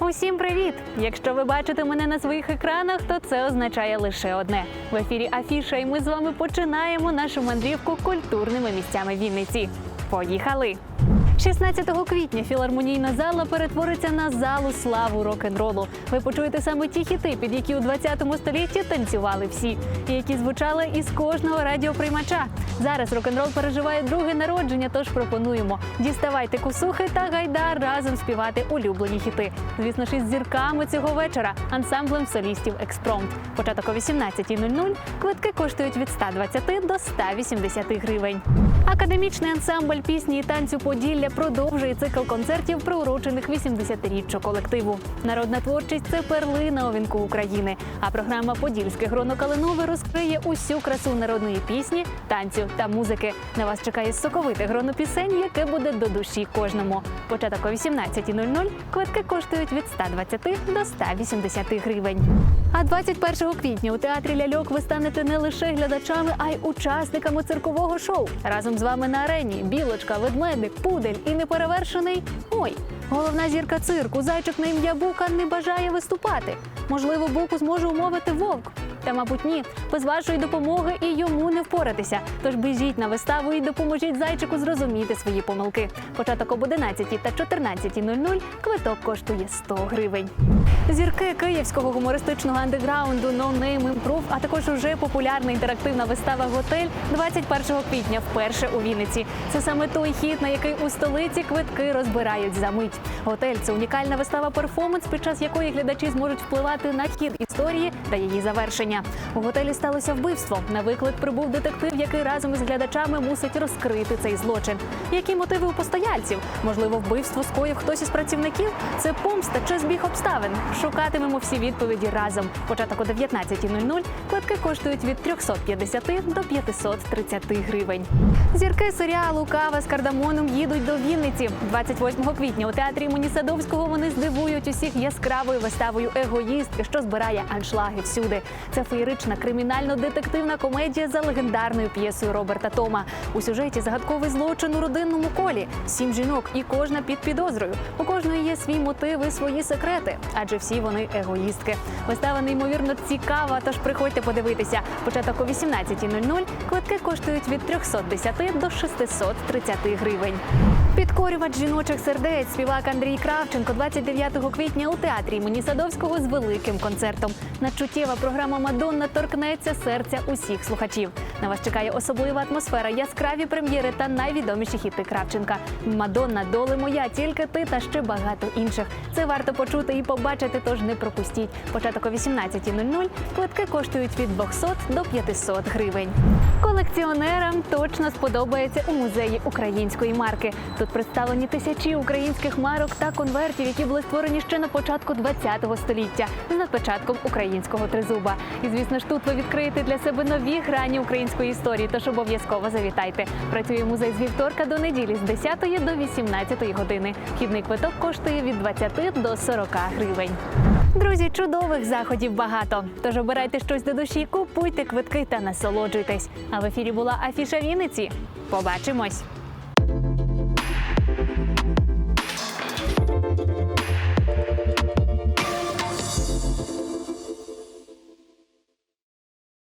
Усім привіт! Якщо ви бачите мене на своїх екранах, то це означає лише одне: в ефірі Афіша, і ми з вами починаємо нашу мандрівку культурними місцями Вінниці. Поїхали! 16 квітня філармонійна зала перетвориться на залу славу рок-н-ролу. Ви почуєте саме ті хіти, під які у 20 столітті танцювали всі, і які звучали із кожного радіоприймача. Зараз рок-н-рол переживає друге народження, тож пропонуємо діставайте кусухи та гайда разом співати улюблені хіти. Звісно ж, із зірками цього вечора ансамблем солістів Експромт. Початок о 18.00. Квитки коштують від 120 до 180 гривень. Академічний ансамбль пісні і танцю Поділля продовжує цикл концертів, приурочених 80-річчю колективу. Народна творчість це перлина у вінку України. А програма Подільське гроно Калинове розкриє усю красу народної пісні, танцю та музики. На вас чекає соковите гроно пісень, яке буде до душі кожному. Початок о 18.00. Квитки коштують від 120 до 180 гривень. А 21 квітня у театрі ляльок ви станете не лише глядачами, а й учасниками циркового шоу. Разом з вами на арені білочка, ведмедик, пудель і неперевершений. Ой, головна зірка цирку, зайчик на ім'я Бука не бажає виступати. Можливо, Буку зможе умовити вовк. Та, мабуть, ні. Без вашої допомоги і йому не впоратися. Тож біжіть на виставу і допоможіть зайчику зрозуміти свої помилки. Початок об 11 та 14.00 квиток коштує 100 гривень. Зірки київського гумористичного андеграунду No Name Improve, а також уже популярна інтерактивна вистава Готель 21 квітня вперше у Вінниці. Це саме той хід, на який у столиці квитки розбирають за мить. Готель це унікальна вистава перформанс, під час якої глядачі зможуть впливати на хід історії та її завершення. У готелі сталося вбивство. На виклик прибув детектив, який разом із глядачами мусить розкрити цей злочин. Які мотиви у постояльців? Можливо, вбивство скоїв хтось із працівників? Це помста чи збіг обставин? Шукатимемо всі відповіді разом. Початок о 19.00. Квитки коштують від 350 до 530 гривень. Зірки серіалу Кава з кардамоном їдуть до Вінниці. 28 квітня у театрі імені Садовського вони здивують усіх яскравою виставою Егоїстки, що збирає аншлаги всюди. Це феєрична кримінально-детективна комедія за легендарною п'єсою Роберта Тома. У сюжеті загадковий злочин у родинному колі. Сім жінок і кожна під підозрою. У кожної є свій мотив і свої секрети, адже всі вони егоїстки. Вистава неймовірно цікава, тож приходьте подивитися. Початок о 18.00. Квитки коштують від 310 до 630 гривень. Підкорювач жіночих сердець співак Андрій Кравченко 29 квітня у театрі імені Садовського з великим концертом. Надчуттєва програма Мадонна торкнеться серця усіх слухачів. На вас чекає особлива атмосфера, яскраві прем'єри та найвідоміші хіти Кравченка. Мадонна, доле моя, тільки ти та ще багато інших. Це варто почути і побачити, тож не пропустіть. Початок о 18.00. Квитки коштують від 200 до 500 гривень. Колекціонерам точно сподобається у музеї української марки. Тут представлені тисячі українських марок та конвертів, які були створені ще на початку ХХ століття з надпочатком українського тризуба. І звісно ж, тут ви відкриєте для себе нові грані української історії. Тож обов'язково завітайте. Працює музей з вівторка до неділі з 10 до 18 години. Вхідний квиток коштує від 20 до 40 гривень. Друзі, чудових заходів багато. Тож обирайте щось до душі, купуйте квитки та насолоджуйтесь. А в ефірі була Афіша Вінниці. Побачимось.